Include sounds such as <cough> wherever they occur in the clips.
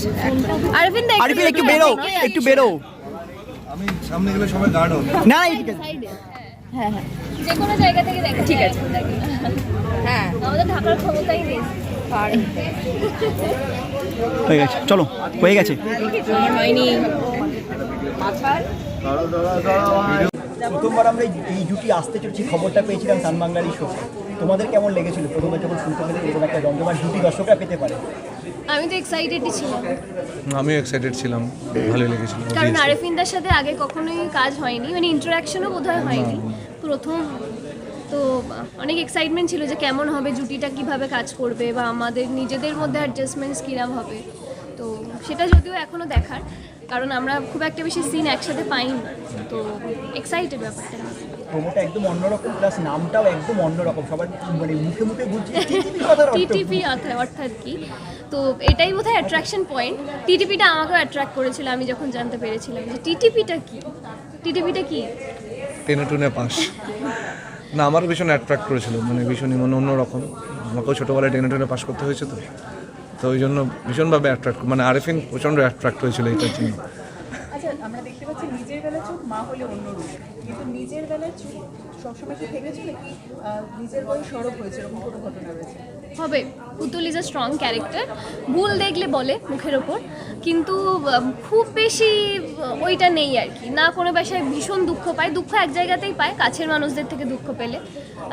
দেখ আরিফিন একটু বেরো একটু বেরো। আমি সামনে গেলে সবাই গার্ড হবে। না না, ঠিক আছে হ্যাঁ হ্যাঁ যে কোনো জায়গা থেকে দেখা ঠিক আছে। হ্যাঁ। আমাদের ঢাকার ক্ষমতাই নেই। হয়ে গেছে চলো হয়ে গেছে। প্রথমবার আমরা এই- জুটি আসতে চলছি খবরটা পেয়েছিলাম সান বাংলার এই শোতে। তোমাদের কেমন লেগেছিল? প্রথমবার যখন শুনতে পেলে এরকম একটা দমদমার জুটি দর্শকরা পেতে পারে। আমি তো এক্সাইটেডই ছিলাম। আমি এক্সাইটেড ছিলাম ভালো লেগেছিল। কারণ আরেফিনদার সাথে আগে কখনোই কাজ হয়নি মানে ইন্টারাকশনও বোধহয় হয়নি। প্রথম তো অনেক এক্সাইটমেন্ট ছিল যে কেমন হবে জুটিটা কীভাবে কাজ করবে বা আমাদের নিজেদের মধ্যে অ্যাডজাস্টমেন্টস কিরম হবে। তো সেটা যদিও এখনও দেখার। কারণ আমরা খুব একটা বেশি সিন একসাথে পাইনি। তো এক্সাইটেড ব্যাপারটা। প্রোমোটা একদম অন্যরকম প্লাস নামটাও একদম অন্যরকম। সবার মানে মুখে মুখে ঘুরছে <laughs> টিটিপি কথার অর্থ কি? অর্থাৎ কি? তো এটাই বোধহয় অ্যাট্রাকশন পয়েন্ট টিটিপিটা আমাকেও অ্যাট্রাক্ট করেছিল আমি যখন জানতে পেরেছিলাম যে টিটিপিটা কি? টিটিপিটা কি? টেনে টুনে পাস। না আমার ভীষণ অ্যাট্রাক্ট করেছিল মানে ভীষণই মানে অন্যরকম। আমাকেও ছোটোবেলায় টেনে টুনে পাস করতে হয়েছে তো। তো ওই জন্য ভীষণভাবে অ্যাট্রাক্ট মানে আরেফিন প্রচণ্ড অ্যাট্রাক্ট হয়েছিল এইটার জন্য। আচ্ছা আমরা দেখতে পাচ্ছি নিজের বেলায় চোখ মা হলে অন্য রূপ কিন্তু নিজের বেলায় চোখ সবসময় কি থেকেছে নাকি নিজের বই সরব হয়েছে এরকম কোনো ঘটনা রয়েছে? হবে। পুতুল ইজ আ স্ট্রং ক্যারেক্টার ভুল দেখলে বলে মুখের ওপর। কিন্তু খুব বেশি ওইটা নেই আর কি। না কোনো পেশায় ভীষণ দুঃখ পায়। দুঃখ এক জায়গাতেই পায়, কাছের মানুষদের থেকে দুঃখ পেলে।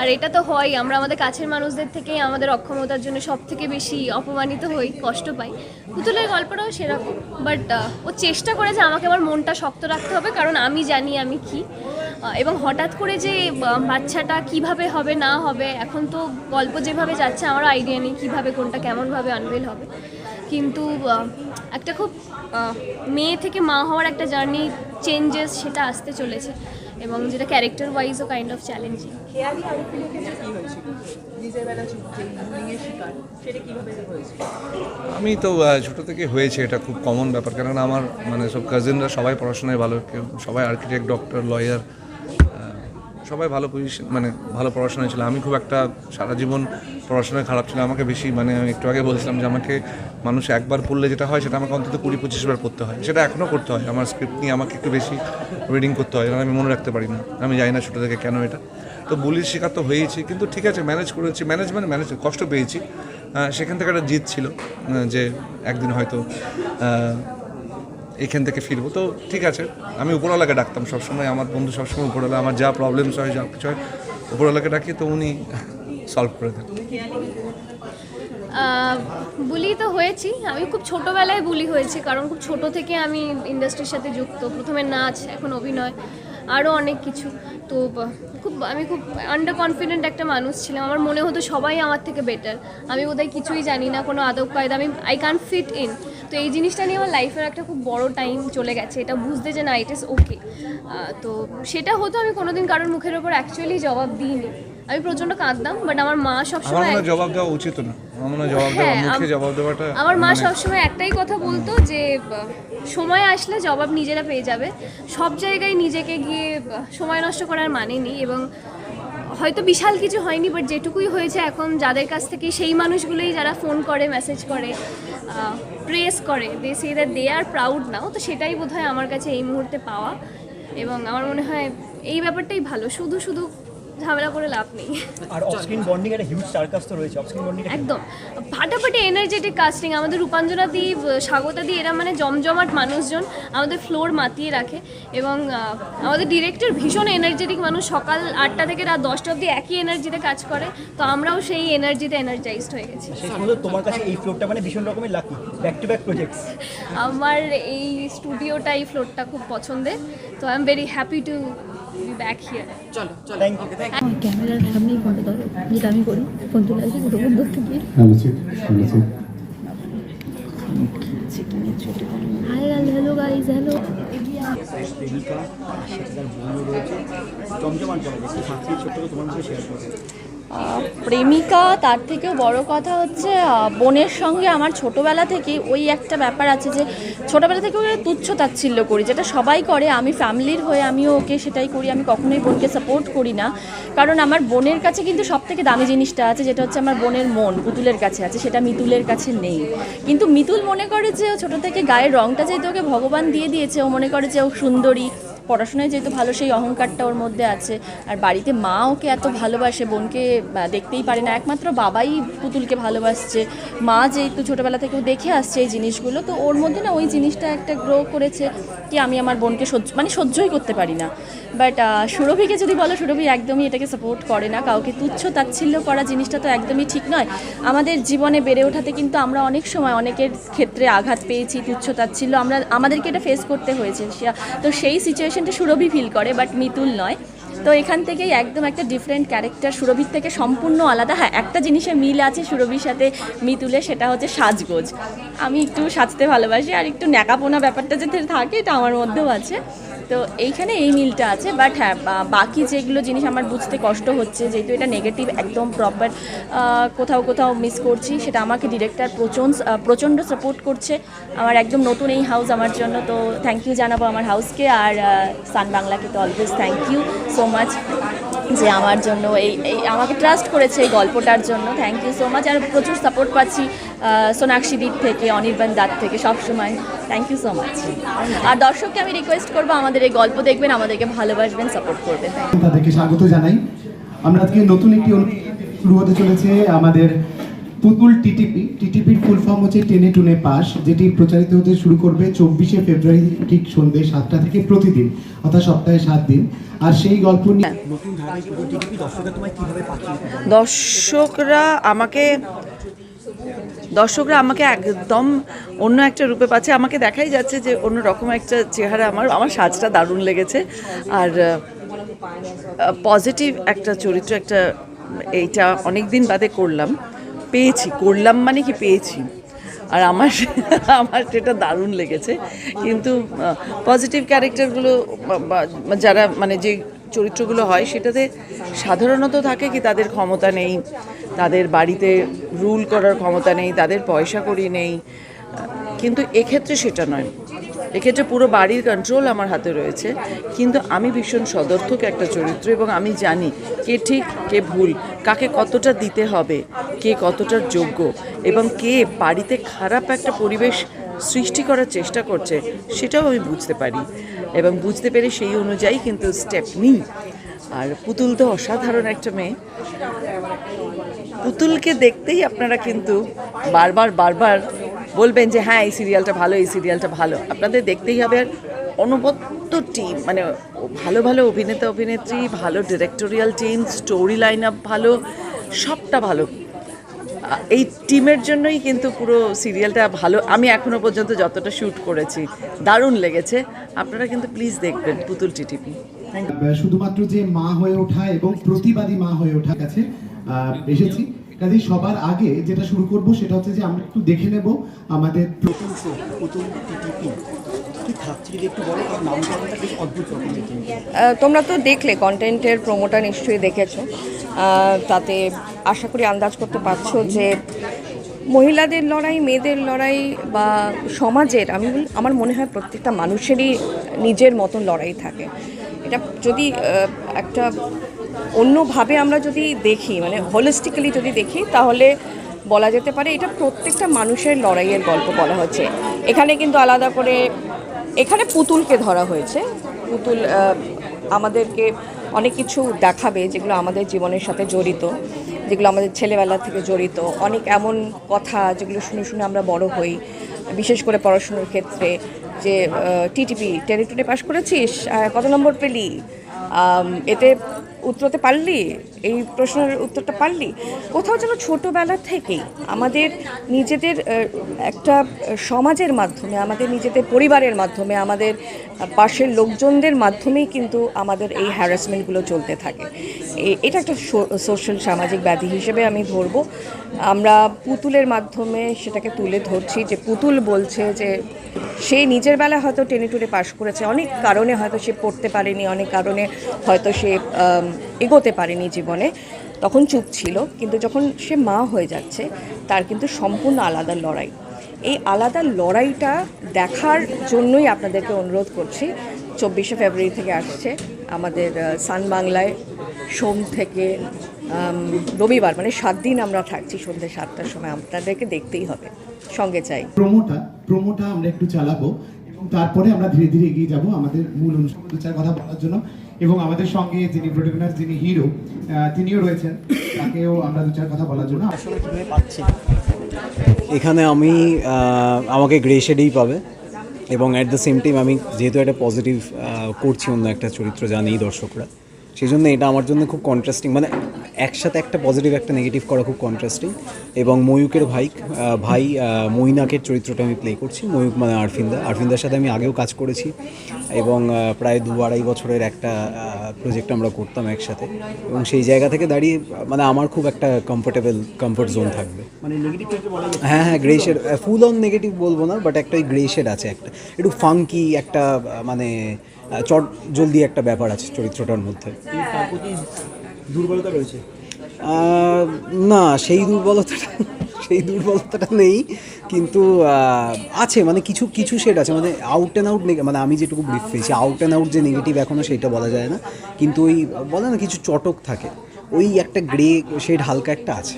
আর এটা তো হয়, আমরা আমাদের কাছের মানুষদের থেকেই আমাদের অক্ষমতার জন্য সব থেকে বেশি অপমানিত হই, কষ্ট পাই। পুতুলের গল্পটাও সেরকম বাট ও চেষ্টা করে যে আমাকে আমার মনটা শক্ত রাখতে হবে, কারণ আমি জানি আমি কি। এবং হঠাৎ করে যে বাচ্চাটা কীভাবে হবে না হবে এখন তো গল্প যেভাবে যাচ্ছে আমার আইডিয়া নেই কীভাবে কোনটা কেমনভাবে আনভেল হবে। কিন্তু একটা খুব মেয়ে থেকে মা হওয়ার একটা জার্নি চেঞ্জেস সেটা আসতে চলেছে এবং যেটা ক্যারেক্টার ওয়াইজও কাইন্ড অফ চ্যালেঞ্জিং আমি তো ছোটো থেকে হয়েছে এটা খুব কমন ব্যাপার। কারণ আমার মানে সব কাজিনরা সবাই পড়াশোনায় ভালো কেউ সবাই আর্কিটেক্ট ডক্টর লয়ার সবাই ভালো পজিশন মানে ভালো পড়াশোনা ছিল। আমি খুব একটা সারা জীবন পড়াশোনায় খারাপ ছিল আমাকে বেশি মানে আমি একটু আগে বলছিলাম যে আমাকে মানুষ একবার পড়লে যেটা হয় সেটা আমাকে অন্তত কুড়ি পঁচিশ বার পড়তে হয়। সেটা এখনও করতে হয়। আমার স্ক্রিপ্ট নিয়ে আমাকে একটু বেশি রিডিং করতে হয়। আমি মনে রাখতে পারি না। আমি জানি না ছোটো থেকে কেন এটা। তো বুলির শিকার তো হয়েছি কিন্তু ঠিক আছে ম্যানেজ করেছি। ম্যানেজ মানে ম্যানেজ কষ্ট পেয়েছি। সেখান থেকে একটা জিত ছিল যে একদিন হয়তো এখান থেকে ফিরবো। তো ঠিক আছে, আমি উপরওয়ালাকে ডাকতাম সবসময়, আমার বন্ধু সবসময় উপরওয়ালা, আমার যা প্রবলেমস হয়, যা কিছু হয়, উপরওয়ালাকে ডাকি, তো উনি সলভ করে দেন। বুলি তো হয়েছি, আমি খুব ছোটোবেলায় বুলি হয়েছি, কারণ খুব ছোট থেকে আমি ইন্ডাস্ট্রির সাথে যুক্ত। প্রথমে নাচ, এখন অভিনয় আরও অনেক কিছু। তো খুব, আমি খুব আন্ডার কনফিডেন্ট একটা মানুষ ছিলাম। আমার মনে হতো সবাই আমার থেকে বেটার আমি বোধহয় কিছুই জানি না, কোনো আদব কায়দা, আমি আই কান ফিট ইন তো এই জিনিসটা নিয়ে আমার লাইফের একটা খুব বড় টাইম চলে গেছে। এটা বুঝতে যে না ইট ইস ওকে তো সেটা হতো আমি কোনোদিন কারোর মুখের ওপর অ্যাকচুয়ালি জবাব দিইনি। আমি প্রচণ্ড কাঁদতাম বাট আমার মা আমার সবসময় হয় জবাব দেওয়া উচিত না। আমার মনে জবাব দেওয়া হ্যাঁ, মুখে জবাব দেওয়াটা আমার মা মানে- সবসময় একটাই কথা বলতো যে সময় আসলে জবাব নিজেরা পেয়ে যাবে। সব জায়গায় নিজেকে গিয়ে সময় নষ্ট করার মানে নেই এবং হয়তো বিশাল কিছু হয়নি বাট যেটুকুই হয়েছে এখন যাদের কাছ থেকে সেই মানুষগুলোই যারা ফোন করে মেসেজ করে প্রেস করে দে say that they are proud নাও তো সেটাই বোধহয় আমার কাছে এই মুহূর্তে পাওয়া। এবং আমার মনে হয় এই ব্যাপারটাই ভালো। শুধু শুধু ঝামেলা করে লাভ নেই। আর অফস্ক্রিন বন্ডিং একটা হিউজ সার্কাস তো রয়েছে অফস্ক্রিন বন্ডিং একদম। ফাটাফাটি এনার্জেটিক কাস্টিং আমাদের রূপাঞ্জনা দি স্বাগতা দি এরা মানে জমজমাট মানুষজন আমাদের ফ্লোর মাতিয়ে রাখে এবং আমাদের ডিরেক্টর ভীষণ এনার্জেটিক মানুষ। সকাল আটটা থেকে রাত দশটা অবধি একই এনার্জিতে কাজ করে। তো আমরাও সেই এনার্জিতে এনার্জাইজড হয়ে গেছি। তোমার কাছে এই ফ্লোরটা মানে ভীষণ রকমের lucky back to back projects আমার এই স্টুডিওটা এই ফ্লোরটা খুব পছন্দের। তো I am very happy to back here thank you ক্যামেরার সামনেই ফোনটা ধরো যেটা আমি করি ফোন চলে আসে দুটো ফোন ধরতে গিয়ে। হাই হ্যালো গাইজ হ্যালো সাথে ছোট্ট তোমার সাথে শেয়ার করবে প্রেমিকা, তার থেকেও বড় কথা হচ্ছে বোনের সঙ্গে আমার ছোটবেলা থেকে ওই একটা ব্যাপার আছে যে, ছোটবেলা থেকে ওকে তুচ্ছ তাচ্ছিল্য করি, যেটা সবাই করে, আমি ফ্যামিলির হয়ে আমিও ওকে সেটাই করি, আমি কখনোই বোনকে সাপোর্ট করি না। কারণ আমার বোনের কাছে কিন্তু সব থেকে দামি জিনিসটা আছে, যেটা হচ্ছে আমার বোনের মন, পুতুলের কাছে আছে, সেটা মিতুলের কাছে নেই। কিন্তু মিতুল মনে করে যে ছোটো থেকে গায়ের রঙটা যেহেতু ওকে ভগবান দিয়ে দিয়েছে, ও মনে করে যে, ও সুন্দরী পড়াশোনায় যেহেতু ভালো, সেই অহংকারটা ওর মধ্যে আছে। আর বাড়িতে মা ওকে এত ভালোবাসে, বোনকে দেখতেই পারে না। একমাত্র বাবাই পুতুলকে ভালোবাসছে। মা যেহেতু ছোটোবেলা থেকেও দেখে আসছে এই জিনিসগুলো, তো ওর মধ্যে না ওই জিনিসটা একটা গ্রো করেছে কি আমি আমার বোনকে সহ্য মানে সহ্যই করতে পারি না। বাট সুরভিকে যদি বলো, সুরভি একদমই এটাকে সাপোর্ট করে না। কাউকে তুচ্ছ তাচ্ছিল্য করা জিনিসটা তো একদমই ঠিক নয়। আমাদের জীবনে বেড়ে ওঠাতে কিন্তু আমরা অনেক সময় অনেকের ক্ষেত্রে আঘাত পেয়েছি, তুচ্ছ তাচ্ছিল্য। আমরা, আমাদেরকে এটা ফেস করতে হয়েছে। তো সেই সিচুয়েশনটা সুরভি ফিল করে বাট মিতুল নয়। তো এখান থেকেই একদম একটা ডিফারেন্ট ক্যারেক্টার সুরভির থেকে সম্পূর্ণ আলাদা। হ্যাঁ একটা জিনিসে মিল আছে সুরভির সাথে মিতুলে সেটা হচ্ছে সাজগোজ। আমি একটু সাজতে ভালোবাসি, আর একটু ন্যাকাপোনা ব্যাপারটা যাতে থাকে, এটা আমার মধ্যেও আছে। তো এইখানে এই মিলটা আছে বাট হ্যাঁ বাকি যেগুলো জিনিস আমার বুঝতে কষ্ট হচ্ছে, যেহেতু এটা নেগেটিভ একদম প্রপার কোথাও কোথাও মিস করছি, সেটা আমাকে ডিরেক্টর প্রচণ্ড প্রচণ্ড সাপোর্ট করছে। আমার একদম নতুন এই হাউস আমার জন্য, তো থ্যাংক ইউ জানাব আমার হাউসকে আর সান বাংলাকে তো always thank you so much যে আমার জন্য এই আমাকে ট্রাস্ট করেছে এই গল্পটার জন্য। থ্যাংক ইউ সো মাচ আর প্রচুর সাপোর্ট পাচ্ছি। সোনাক্ষী দ্বীপ থেকে অনির্বাণ দাঁত থেকে সবসময় থ্যাংক ইউ সো মাচ আর দর্শককে আমি রিকোয়েস্ট করব আমাদের এই গল্প দেখবেন আমাদেরকে ভালোবাসবেন সাপোর্ট করবেন। তাদেরকে স্বাগত জানাই। আমরা আজকে নতুন একটি শুরু হতে চলেছে আমাদের পুতুল টিটিপি। টিটিপির ফুল ফর্ম হচ্ছে টেনে টুনে পাস যেটি প্রচারিত হতে শুরু করবে চব্বিশে ফেব্রুয়ারি ঠিক সন্ধ্যে সাতটা থেকে প্রতিদিন অর্থাৎ সপ্তাহে সাত দিন। আর সেই গল্প নিয়ে দর্শকরা আমাকে দর্শকরা আমাকে একদম অন্য একটা রূপে পাচ্ছে। আমাকে দেখাই যাচ্ছে যে অন্য রকম একটা চেহারা আমার। আমার সাজটা দারুণ লেগেছে। আর পজিটিভ একটা চরিত্র একটা, এইটা অনেক দিন বাদে করলাম। পেয়েছি। করলাম মানে কি পেয়েছি। আর আমার আমার সেটা দারুণ লেগেছে। কিন্তু পজিটিভ ক্যারেক্টারগুলো যারা মানে যে চরিত্রগুলো হয়, সেটাতে সাধারণত থাকে কি তাদের ক্ষমতা নেই। তাদের বাড়িতে রুল করার ক্ষমতা নেই, তাদের পয়সা করি নেই। কিন্তু এক্ষেত্রে সেটা নয়। এক্ষেত্রে পুরো বাড়ির কন্ট্রোল আমার হাতে রয়েছে। কিন্তু আমি ভীষণ সদর্থক একটা চরিত্র এবং আমি জানি কে ঠিক, কে ভুল, কাকে কতটা দিতে হবে, কে কতটা যোগ্য এবং কে বাড়িতে খারাপ একটা পরিবেশ সৃষ্টি করার চেষ্টা করছে, সেটাও আমি বুঝতে পারি। এবং বুঝতে পেরে সেই অনুযায়ী কিন্তু স্টেপ নিই। আর পুতুল তো অসাধারণ একটা মেয়ে। পুতুলকে দেখতেই আপনারা কিন্তু বারবার বারবার বলবেন যে হ্যাঁ এই সিরিয়ালটা ভালো, এই সিরিয়ালটা ভালো। আপনাদের দেখতেই হবে আর অনবদ্য টিম মানে ভালো ভালো অভিনেতা, অভিনেত্রী, ভালো directorial team story line up ভালো, সবটা ভালো। এই টিমের জন্যই কিন্তু পুরো সিরিয়ালটা ভালো। আমি এখনও পর্যন্ত যতটা শ্যুট করেছি, দারুণ লেগেছে। আপনারা কিন্তু প্লিজ দেখবেন পুতুল টিটিপি। শুধুমাত্র যে মা হয়ে ওঠা এবং প্রতিবাদী মা হয়ে ওঠা কাছে এসেছি। কাজে সবার আগে যেটা শুরু করব সেটা হচ্ছে যে আমরা একটু দেখে নেব আমাদের নতুন শো আহ, তোমরা তো দেখলে কন্টেন্টের প্রোমোটা নিশ্চয়ই দেখেছ। তাতে আশা করি আন্দাজ করতে পারছ যে মহিলাদের লড়াই মেয়েদের লড়াই বা সমাজের আমি আমার মনে হয় প্রত্যেকটা মানুষেরই নিজের মতন লড়াই থাকে। এটা যদি একটা অন্যভাবে আমরা যদি দেখি মানে হোলিস্টিক্যালি যদি দেখি, তাহলে বলা যেতে পারে এটা প্রত্যেকটা মানুষের লড়াইয়ের গল্প বলা হচ্ছে। এখানে কিন্তু আলাদা করে, এখানে পুতুলকে ধরা হয়েছে। পুতুল আমাদেরকে অনেক কিছু দেখাবে যেগুলো আমাদের জীবনের সাথে জড়িত, যেগুলো আমাদের ছেলেবেলা থেকে জড়িত। অনেক এমন কথা যেগুলো শুনে শুনে আমরা বড় হই, বিশেষ করে পড়াশুনোর ক্ষেত্রে যে টিটিপি টেরিটরি পাশ করেছিস? কত নম্বর পেলি? এতে উত্তরতে পারলি? এই প্রশ্নের উত্তরটা পারলি? কোথাও যেন ছোটোবেলা থেকেই আমাদের নিজেদের একটা সমাজের মাধ্যমে, আমাদের নিজেদের পরিবারের মাধ্যমে, আমাদের পাশের লোকজনদের মাধ্যমেই কিন্তু আমাদের এই হ্যারাসমেন্টগুলো চলতে থাকে। এটা একটা সোশ্যাল সামাজিক ব্যাধি হিসেবে আমি ধরবো। আমরা পুতুলের মাধ্যমে সেটাকে তুলে ধরছি যে পুতুল বলছে যে সে নিজের বেলায় হয়তো টেনে টুনে পাশ করেছে। অনেক কারণে হয়তো সে পড়তে পারেনি, অনেক কারণে হয়তো সে এগোতে পারেনি জীবনে। তখন চুপ ছিল, কিন্তু যখন সে মা হয়ে যাচ্ছে, তার কিন্তু সম্পূর্ণ আলাদা লড়াই। এই আলাদা লড়াইটা দেখার জন্যই আপনাদেরকে অনুরোধ করছি। চব্বিশে ফেব্রুয়ারি থেকে আসছে আমাদের সান বাংলায় সোম থেকে রবিবার মানে সাত দিন আমরা থাকছি সন্ধ্যে সাতটার সময়। আপনাদেরকে দেখতেই হবে। সঙ্গে চাই। প্রোমোটা প্রোমোটা আমরা একটু চালাবো এবং তারপরে আমরা ধীরে ধীরে এগিয়ে যাব আমাদের মূল অনুষ্ঠান কথা বলার জন্য। এবং আমাদের সঙ্গে যিনি প্রোটাগনাইজ যিনি হিরো তিনিও রয়েছেন। তাকেও আমরা দু চার কথা বলার জন্য আসলে কীভাবে পাচ্ছি। এখানে আমি আমাকে গ্রে শেডেই পাবে। এবং অ্যাট দ্য সেম টাইম আমি যেহেতু একটা পজিটিভ করছি অন্য একটা চরিত্র জানেই দর্শকরা। সেই জন্য এটা আমার জন্য খুব কন্ট্রাস্টিং মানে একসাথে একটা পজিটিভ একটা নেগেটিভ করা খুব কন্ট্রাস্টিং এবং ময়ূকের ভাই ভাই আহ, মৈনাকের চরিত্রটা আমি প্লে করছি। ময়ূক মানে আরফিন্দা। আরফিন্দার সাথে আমি আগেও কাজ করেছি। এবং প্রায় দু আড়াই বছরের একটা প্রজেক্ট আমরা করতাম একসাথে। এবং সেই জায়গা থেকে দাঁড়িয়ে মানে আমার খুব একটা কমফোর্টেবল কমফোর্ট জোন থাকবে। মানে হ্যাঁ হ্যাঁ grey shade full on negative বলব না বাট একটা ওই গ্রে শেড আছে একটা। একটু ফাঙ্কি একটা মানে চট জলদি একটা ব্যাপার আছে চরিত্রটার মধ্যে। দুর্বলতা রয়েছে? না সেই দুর্বলতাটা সেই দুর্বলতাটা নেই কিন্তু আছে মানে কিছু কিছু শেড আছে মানে আউট অ্যান্ড আউট মানে আমি যেটুকু ব্রিফ পেয়েছি আউট অ্যান্ড আউট যে নেগেটিভ এখনও সেটা বলা যায় না কিন্তু ওই বলে না কিছু চটক থাকে ওই একটা গ্রে শেড হালকা একটা আছে।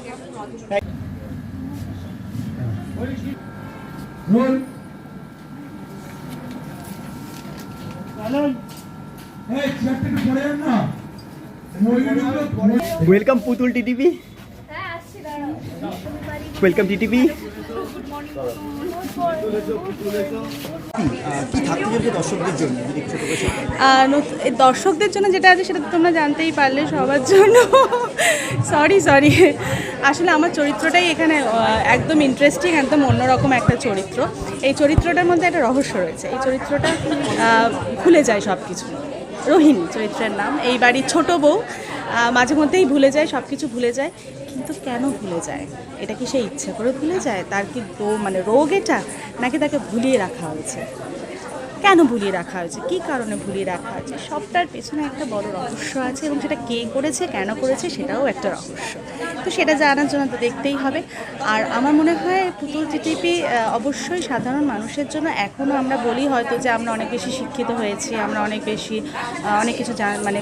থাকতে পুতুল করেন। আর নত- দর্শকদের জন্য যেটা আছে সেটা তো তোমরা জানতেই পারলে সবার জন্য। সরি সরি আসলে আমার চরিত্রটাই এখানে একদম ইন্টারেস্টিং একদম অন্যরকম একটা চরিত্র। এই চরিত্রটার মধ্যে একটা রহস্য রয়েছে। এই চরিত্রটা আহ, ভুলে যায় সব কিছু রোহিণী চরিত্রের নাম। এই বাড়ির ছোট বউ মাঝে মধ্যেই ভুলে যায় সব কিছু ভুলে যায়, কিন্তু কেন ভুলে যায়? এটা কি সে ইচ্ছে করে ভুলে যায়? তার কি মানে রোগ এটা? নাকি তাকে ভুলিয়ে রাখা হয়েছে? কেন ভুলিয়ে রাখা হয়েছে? কী কারণে ভুলিয়ে রাখা হয়েছে? সবটার পেছনে একটা বড় রহস্য আছে, এবং সেটা কে করেছে, কেন করেছে, সেটাও একটা রহস্য। তো সেটা জানার জন্য তো দেখতেই হবে। আর আমার মনে হয় পুতুল টিটিপি অবশ্যই সাধারণ মানুষের জন্য। এখনও আমরা বলি হয়তো যে আমরা অনেক বেশি শিক্ষিত হয়েছি, আমরা অনেক বেশি অনেক কিছু মানে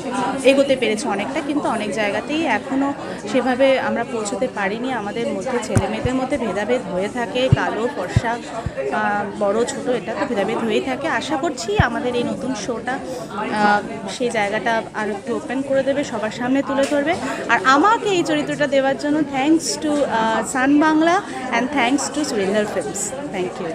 এগোতে পেরেছি অনেকটা, কিন্তু অনেক জায়গাতেই এখনও সেভাবে আমরা পৌঁছতে পারিনি। আমাদের মধ্যে ছেলে মেয়েদের মধ্যে ভেদাভেদ হয়ে থাকে, কালো, ফর্সা বড়, ছোট, এটা তো ভেদাভেদ হয়েই থাকে। আশা করছি আমাদের এই নতুন শোটা সেই জায়গাটা আর একটু ওপেন করে দেবে, সবার সামনে তুলে ধরবে। আর আমাকে এই চরিত্রটা দেওয়ার জন্য thanks to Sun Bangla and thanks to Surinder Films thank you